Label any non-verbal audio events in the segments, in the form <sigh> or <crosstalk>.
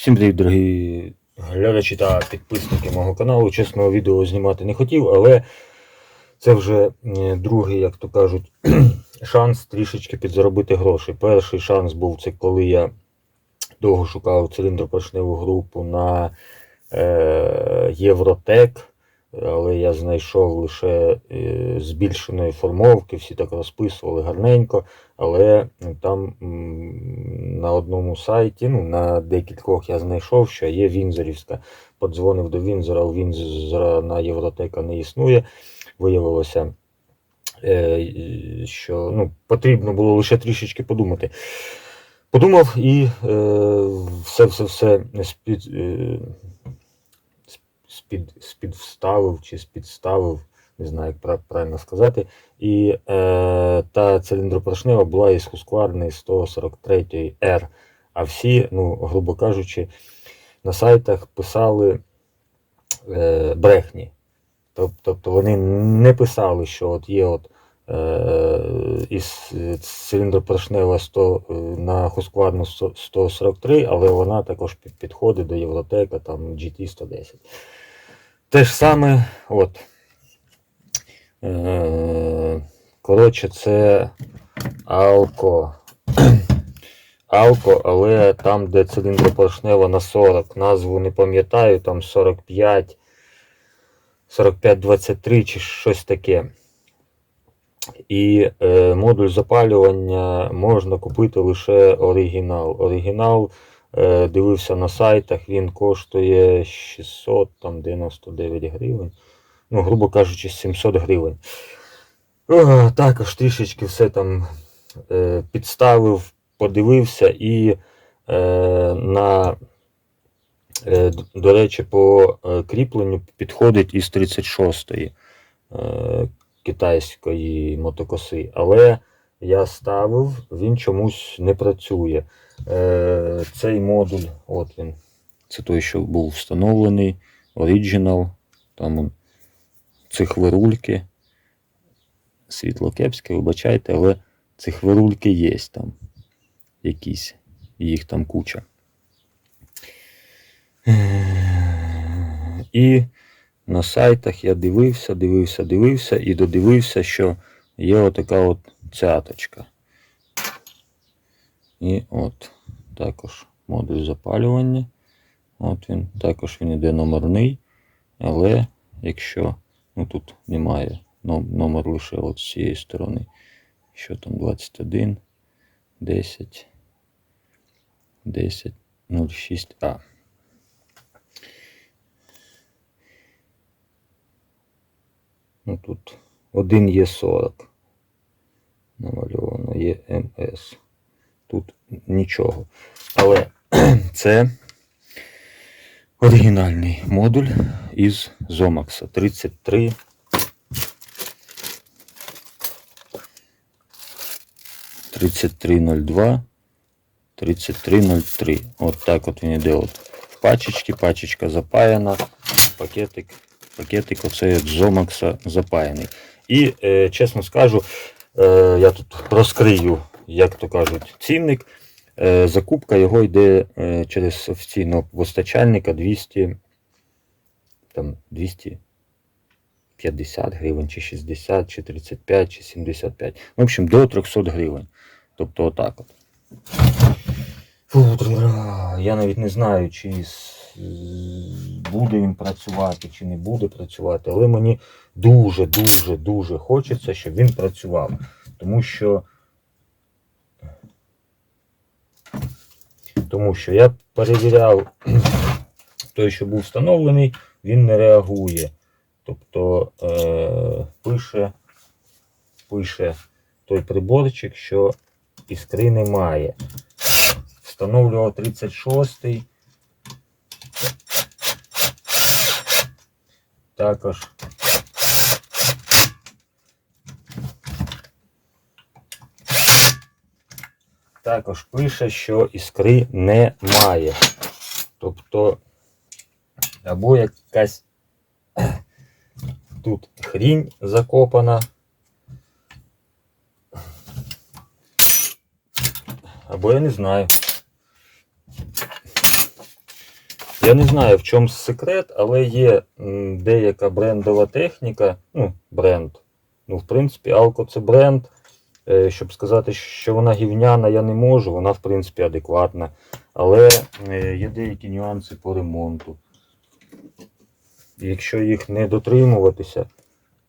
Всім привіт, дорогі глядачі та підписники мого каналу. Чесно, відео знімати не хотів, але це вже другий, як то кажуть, <clears throat> шанс трішечки підзаробити гроші. Перший шанс був це коли я довго шукав циліндропоршневу групу на е, Євротек, але я знайшов лише е, збільшеної формовки, всі так розписували гарненько. Але там на одному сайті, ну на декількох я знайшов, що є Вінзорівська. Подзвонив до Вінзора, у Вінзора на Євротека не існує. Виявилося, е, що ну, потрібно було лише трішечки подумати. Подумав і е, все все все спід, спід, спідвставив чи спідставив, не знаю, як правильно сказати. І е, та циліндропоршнева була із Husqvarna 143 R. А всі, ну, грубо кажучи, на сайтах писали е, брехні. Тобто вони не писали, що от є от е, із циліндропоршнева 100 е, на Husqvarna 100 143, але вона також підходить до Євротека там GT110. Те ж саме, от. Е, коротше, це Алко. <clears throat> Алко, але там, де циліндропоршнева на 40, назву не пам'ятаю, там 45, 45-23 чи щось таке. І е, модуль запалювання можна купити лише оригінал. Оригінал дивився на сайтах, він коштує 699 гривень. Ну, грубо кажучи, 700 гривень. О, також трішечки все там е, підставив, подивився і е, на, е, до речі, по е, кріпленню підходить із 36-ї е, китайської мотокоси. Але я ставив, він чомусь не працює. Е, цей модуль, от він, це той, що був встановлений, оригінал, там он, цихвирульки. Світло кепське, вибачайте, але цихвирульки є там якісь, їх там куча. І на сайтах я дивився, дивився, дивився і додивився, що є отака от цяточка. І от також модуль запалювання. От він, також він іде номерний, але якщо ну тут немає номер лише от з цієї сторони, що там 21, 10, 10, 06, а. Ну тут один є 40. Намальовано є МС. Тут нічого. Але <clears throat> це оригінальний модуль із Zomax 33. Тридцять три ноль два, тридцять три ноль три. От так от він іде от пачечки, пачечка запаяна, пакетик, пакетик оцей от з Zomax запаяний. І е, чесно скажу, я тут розкрию, як то кажуть, цінник. Е, закупка його йде е, через офіційного постачальника 200, там 250 гривень, чи 60, чи 35, чи 75. В общем, до 300 гривень. Тобто отак от. Фу, я навіть не знаю, чи буде він працювати, чи не буде працювати, але мені дуже, дуже, дуже хочеться, щоб він працював. Тому що Тому що я перевіряв <clears throat> той, що був встановлений, він не реагує. Тобто е, пише, пише той приборчик, що іскри немає. Встановлював 36-й. Також також пише, що іскри немає. Тобто, або якась <coughs> тут хрінь закопана. Або я не знаю. Я не знаю, в чому секрет, але є деяка брендова техніка, ну, бренд. Ну, в принципі, Алко це бренд. Е, Щоб сказати, що вона гівняна, я не можу, вона, в принципі, адекватна. Але е, є деякі нюанси по ремонту. Якщо їх не дотримуватися,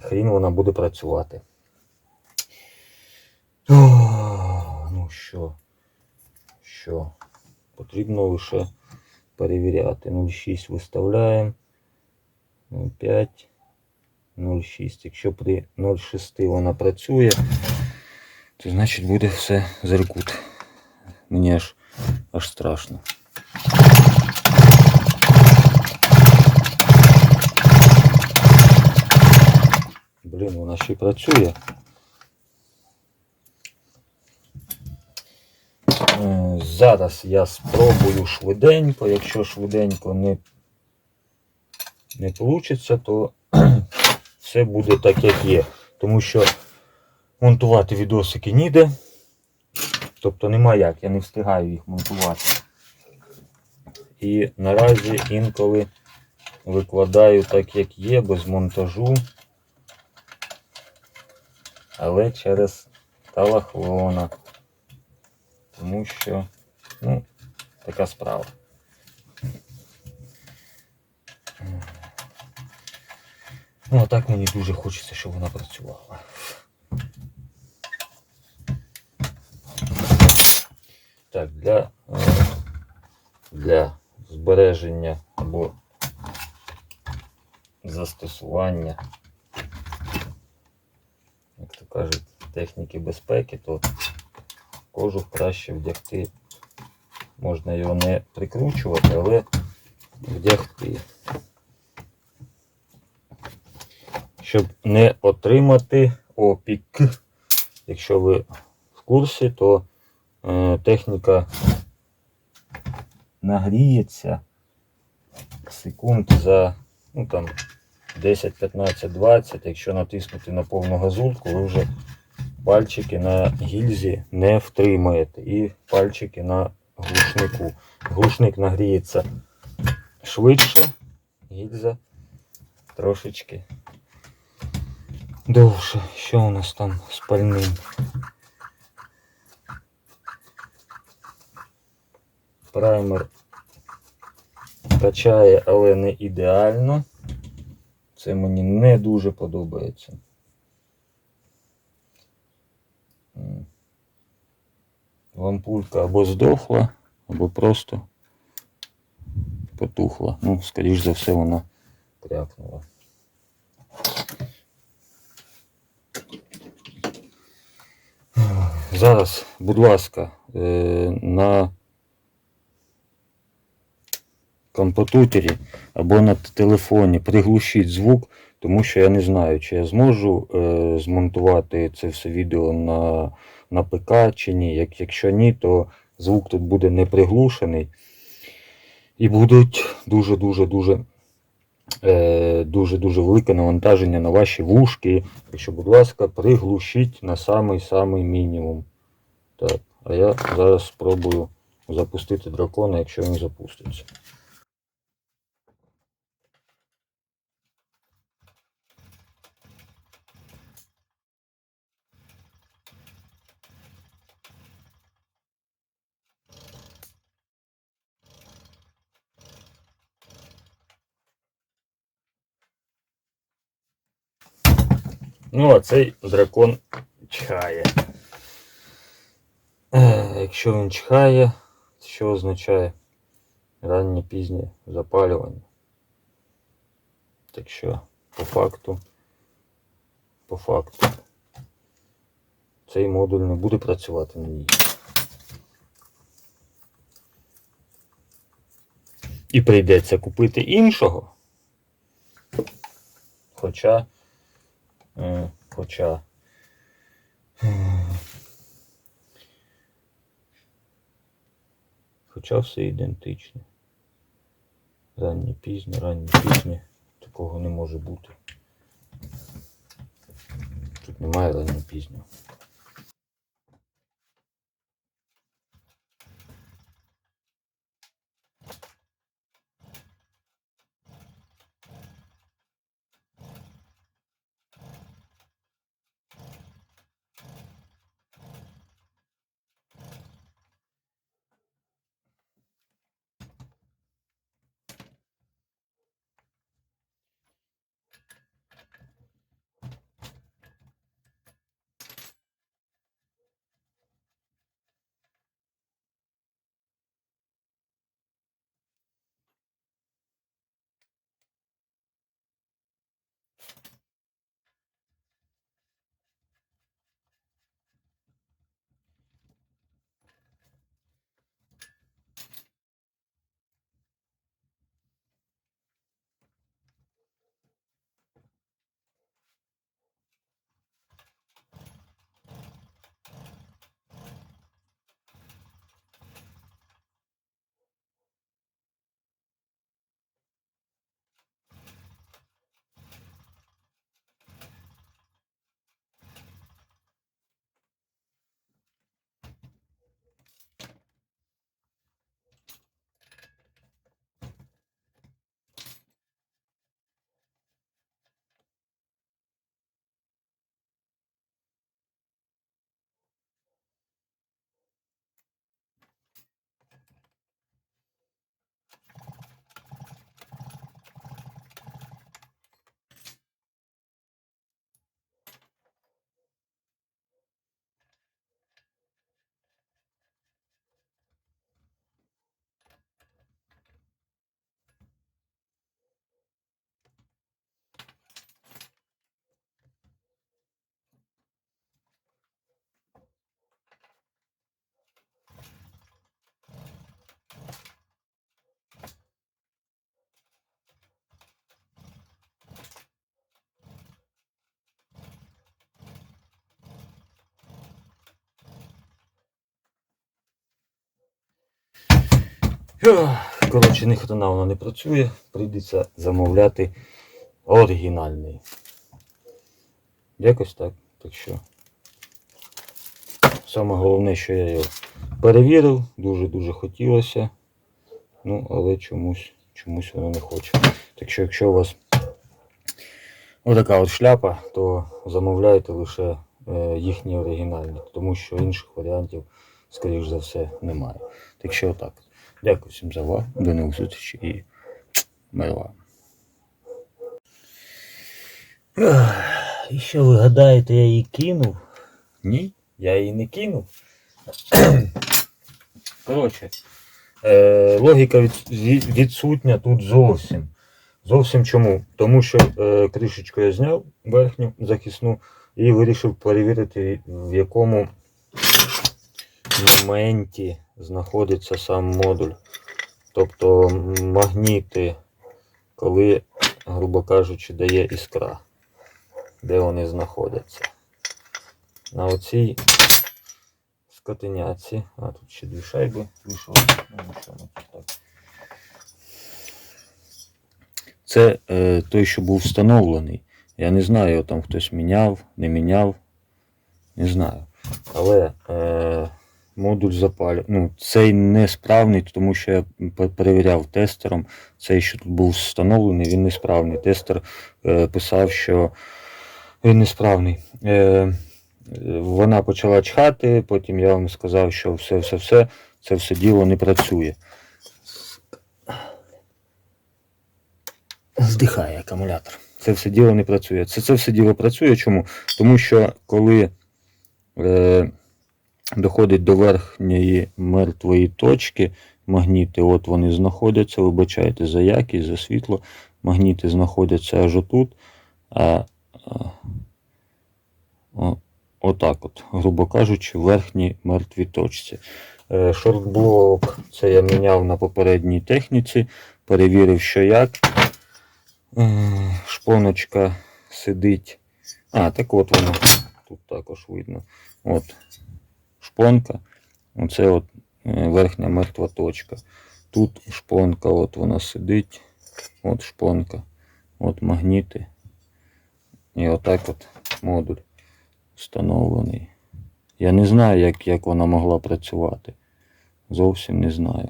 хрін вона буде працювати. Ну що? Що? Потрібно лише перевіряти. 0,6 виставляємо. 0,5. 0,6. Якщо при 0,6 вона працює, то значить буде все зеркут. Мені аж, аж страшно. Блін, вона ще працює. Е, Зараз я спробую швиденько. Якщо швиденько не, не вийде, то <clears throat> все буде так, як є. Тому що монтувати відосики ніде. Тобто нема як, я не встигаю їх монтувати. І наразі інколи викладаю так, як є, без монтажу. Але через талахлона. Тому що, ну, така справа. Ну, а так мені дуже хочеться, щоб вона працювала. Так, для, е, для збереження або застосування, як то кажуть, техніки безпеки, то кожух краще вдягти. Можна його не прикручувати, але вдягти. Щоб не отримати опік. Якщо ви в курсі, то е, техніка нагріється секунд за ну, там, 10, 15, 20. Якщо натиснути на повну газульку, ви вже пальчики на гільзі не втримаєте. І пальчики на глушнику. Глушник нагріється швидше, гільза трошечки довше. Що у нас там з пальним? Праймер качає, але не ідеально. Це мені не дуже подобається. Лампулька або здохла, або просто потухла. Ну, скоріш за все, вона крякнула. Зараз, будь ласка, е, на комп'ютері або на телефоні приглушіть звук, тому що я не знаю, чи я зможу е, змонтувати це все відео на, на ПК чи ні. Як, якщо ні, то звук тут буде не приглушений. І будуть дуже-дуже дуже е, дуже-дуже велике навантаження на ваші вушки. Так що, будь ласка, приглушіть на самий-самий мінімум. Так, а я зараз спробую запустити дракона, якщо він запуститься. Ну, а цей дракон чхає. Е, Якщо він чхає, що означає раннє пізнє запалювання. Так що, по факту, по факту, цей модуль не буде працювати на ній. І прийдеться купити іншого. Хоча Хоча. Хоча все ідентичне. Раннє пізні, ранні пізні. Такого не може бути. Тут немає ранні пізнього. Коротше, ні хрена воно не працює, прийдеться замовляти оригінальний. Якось так. Так що. Саме головне, що я його перевірив, дуже-дуже хотілося. Ну, але чомусь, чомусь воно не хоче. Так що, якщо у вас отака от шляпа, то замовляйте лише е, їхні оригінальні, тому що інших варіантів, скоріш за все, немає. Так що отак. Дякую всім за увагу. До нових зустрічей і мир. І що ви гадаєте, я її кинув? Ні, я її не кинув. <clears throat> Коротше, е, логіка від- відсутня тут зовсім. Зовсім чому? Тому що е, кришечку я зняв верхню захисну і вирішив перевірити, в якому моменті знаходиться сам модуль. Тобто магніти, коли, грубо кажучи, дає іскра, де вони знаходяться. На оцій скотиняці. А тут ще дві шайби вийшло. Ну, ну. Це е, той, що був встановлений. Я не знаю, його там хтось міняв, не міняв. Не знаю. Але е, модуль запалю. Ну, цей несправний, тому що я перевіряв тестером. Цей, що тут був встановлений, він несправний. Тестер е, писав, що він несправний. Е, е, вона почала чхати, потім я вам сказав, що все, все, все, це все діло не працює. Здихає акумулятор. Це все діло не працює. Це, це все діло працює. Чому? Тому що коли е, доходить до верхньої мертвої точки, магніти, от вони знаходяться, вибачайте за якість, за світло. Магніти знаходяться аж отут. А, а, отак от, грубо кажучи, в верхній мертвій точці. Е, Шортблок це я міняв на попередній техніці, перевірив, що як. Е, Шпоночка сидить. А, так от воно. Тут також видно. От шпонка. Оце от е, верхня мертва точка. Тут шпонка, от вона сидить. От шпонка. От магніти. І отак от модуль встановлений. Я не знаю, як, як вона могла працювати. Зовсім не знаю.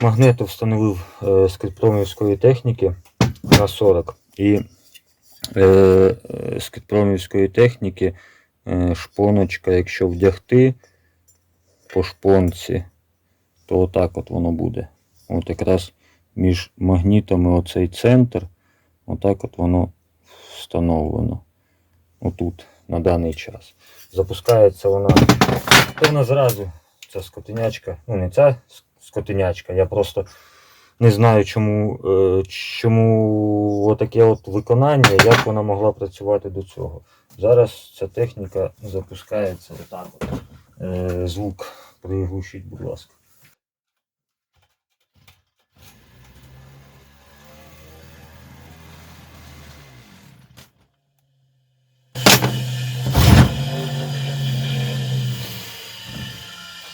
Магнето встановив е, з китпромівської техніки на 40. І е, е, з китпромівської техніки шпоночка, якщо вдягти по шпонці, то отак от воно буде. От якраз між магнітами оцей центр, отак от воно встановлено. Отут, на даний час. Запускається вона. То зразу, ця скотинячка, ну не ця скотинячка, я просто не знаю, чому, е, чому отаке от виконання, як вона могла працювати до цього. Зараз ця техніка запускається отак. От. Е, звук приглушіть, будь ласка.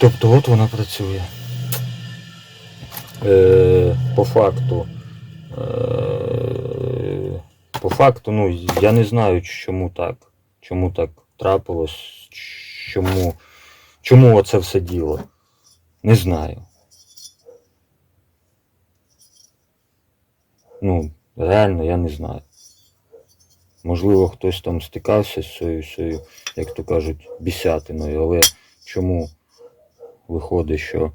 Тобто от вона працює. Е, по факту. Е, по факту, ну, я не знаю, чому так. Чому так трапилось, чому, чому оце все діло. Не знаю. Ну, реально я не знаю. Можливо, хтось там стикався з цією, цією, як то кажуть, бісятиною, але чому виходить, що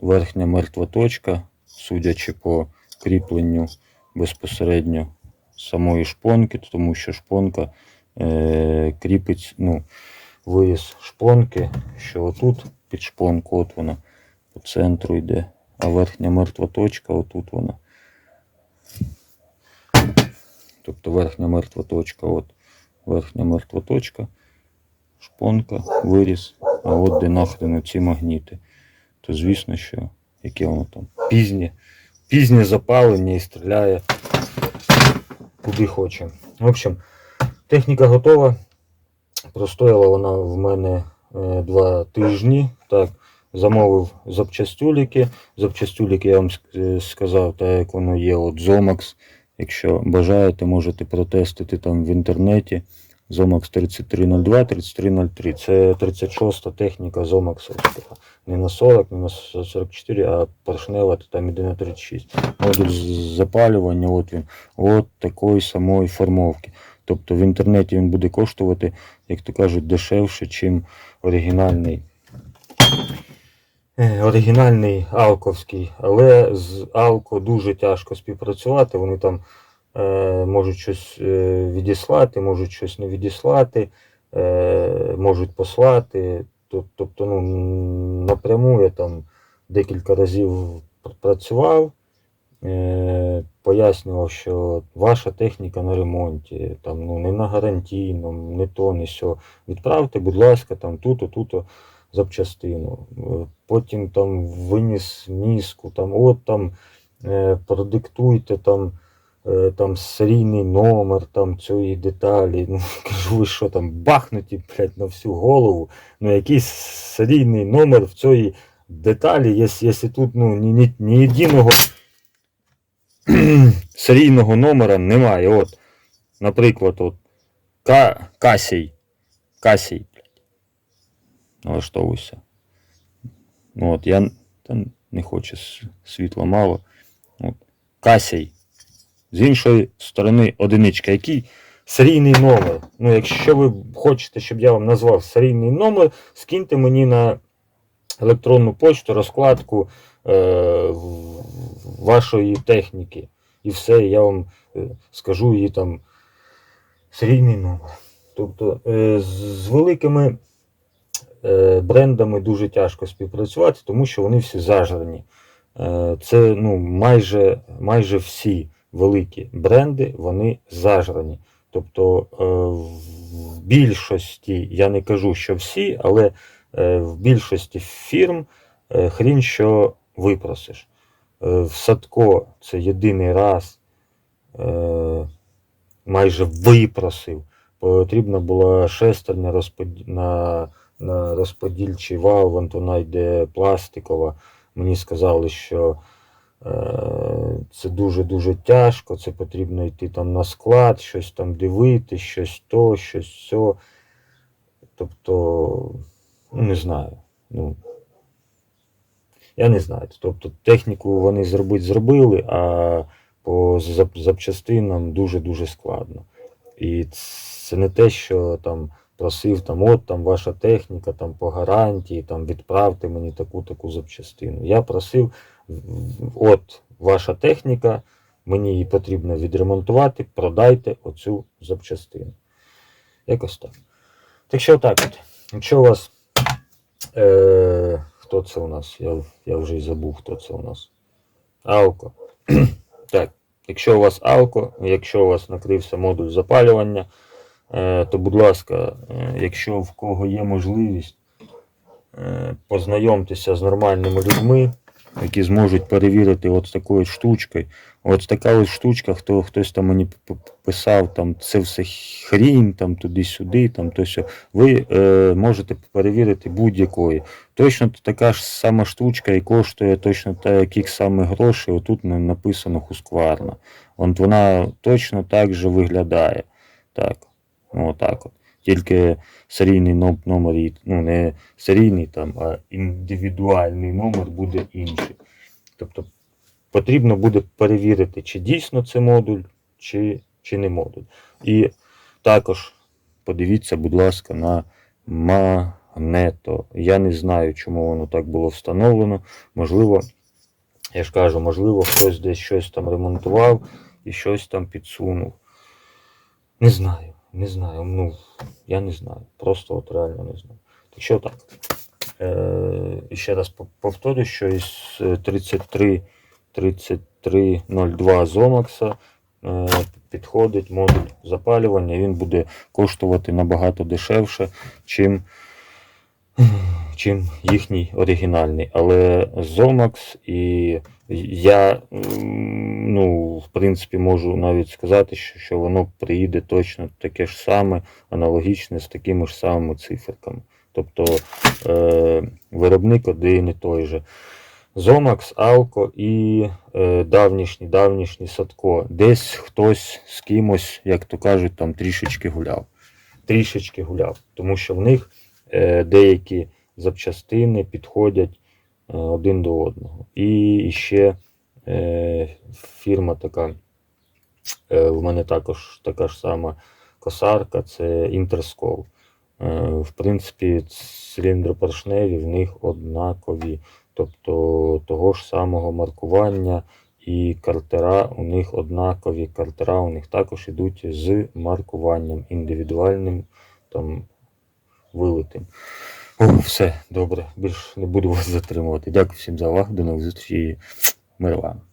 верхня мертва точка, судячи по кріпленню безпосередньо самої шпонки, тому що шпонка е, кріпить, ну, виріз шпонки, що отут під шпонку, от вона по центру йде, а верхня мертва точка, отут вона. Тобто верхня мертва точка, от верхня мертва точка, шпонка, виріз, а от де нахрен ці магніти. То звісно, що яке воно там пізнє, пізнє запалення і стріляє куди хоче. В общем, техніка готова. Простояла вона в мене е, два тижні. Так, замовив запчастюліки. Запчастюліки я вам сказав, так як воно є, от Zomax. Якщо бажаєте, можете протестити там в інтернеті. Zomax 3302, 3303. Це 36 техніка Zomax. Не на 40, не на 44, а поршнева, там іде на 36. Модуль запалювання, от він, от такої самої формовки. Тобто в інтернеті він буде коштувати, як то кажуть, дешевше, ніж оригінальний. е, Оригінальний алковський, але з Алко дуже тяжко співпрацювати. Вони там е, можуть щось е, відіслати, можуть щось не відіслати, е, можуть послати. Тобто, ну, напряму я там декілька разів працював, пояснював, що ваша техніка на ремонті, там, ну, не на гарантійному, не то, не сьо. Відправте, будь ласка, там тут-то, тут-то запчастину. Е, Потім там виніс мізку, там, от там е, продиктуйте там, е, там серійний номер там цієї деталі. Ну, <laughs> кажу, ви що там, бахнуті, блядь, на всю голову. Ну, якийсь серійний номер в цій деталі, якщо тут ну, ні, ні, ні єдиного <clears throat> серійного номера немає. От, наприклад, от, Ка, Касій. Касій. Налаштовуйся. Ну, от, я та не хочу світла мало. От. Касій. З іншої сторони одиничка. Який серійний номер? Ну, якщо ви хочете, щоб я вам назвав серійний номер, скиньте мені на електронну почту розкладку е, вашої техніки. І все, я вам е, скажу її там серійний номер. Тобто е, з, великими е, брендами дуже тяжко співпрацювати, тому що вони всі зажрані. Це ну, майже, майже всі великі бренди, вони зажрані. Тобто в більшості, я не кажу, що всі, але в більшості фірм хрінь, що випросиш. Е, В Садко це єдиний раз е, майже випросив. Потрібна була шестерня розпод... на, на розподільчий вал, вон вона йде пластикова. Мені сказали, що е, це дуже-дуже тяжко, це потрібно йти там на склад, щось там дивитись, щось то, щось сьо. Тобто, ну, не знаю. Ну, я не знаю. Тобто техніку вони зробити зробили, а по запчастинам дуже-дуже складно. І це не те, що там просив там, от там ваша техніка, там по гарантії, там відправте мені таку таку запчастину. Я просив, от ваша техніка, мені її потрібно відремонтувати, продайте оцю запчастину. Якось так. Так що так от, якщо у вас. Е, хто це у нас? Я, я вже й забув, хто це у нас. Алко. <clears throat> так, якщо у вас Алко, якщо у вас накрився модуль запалювання, е, то, будь ласка, е, якщо в кого є можливість, е, познайомтеся з нормальними людьми, які зможуть перевірити от такою штучкою. От така ось штучка, хто хтось там мені писав, там це все хрінь, там туди-сюди, там то сьо. Ви е, можете перевірити будь-якої. Точно така ж сама штучка і коштує точно такі самі гроші. Отут на- написано Husqvarna. От вона точно так же виглядає. Так, отак от. Тільки серійний номер, ну не серійний там, а індивідуальний номер буде інший. Тобто потрібно буде перевірити, чи дійсно це модуль, чи, чи не модуль. І також подивіться, будь ласка, на магнето. Я не знаю, чому воно так було встановлено. Можливо, я ж кажу, можливо, хтось десь щось там ремонтував і щось там підсунув. Не знаю, не знаю. Ну, я не знаю. Просто от реально не знаю. Так що так. Е, ще раз пов- повторю, що із е, 33 3302 Зомакса е, підходить модуль запалювання, він буде коштувати набагато дешевше, чим, <clears throat> чим їхній оригінальний. Але Zomax і я, ну, в принципі, можу навіть сказати, що, що воно приїде точно таке ж саме, аналогічне з такими ж самими циферками. Тобто е, виробник один і той же. Зомакс, Алко і е, давнішній, давнішній Садко. Десь хтось з кимось, як то кажуть, там трішечки гуляв. Трішечки гуляв. Тому що в них деякі запчастини підходять е, один до одного. І ще е, фірма така, е, в мене також така ж сама косарка, це Інтерскол. Е, в принципі, циліндропоршневі в них однакові, тобто того ж самого маркування і картера у них однакові. Картера у них також йдуть з маркуванням індивідуальним там вилитим. О, все, добре, більш не буду вас затримувати. Дякую всім за увагу. До нових зустрічей. Мир вам.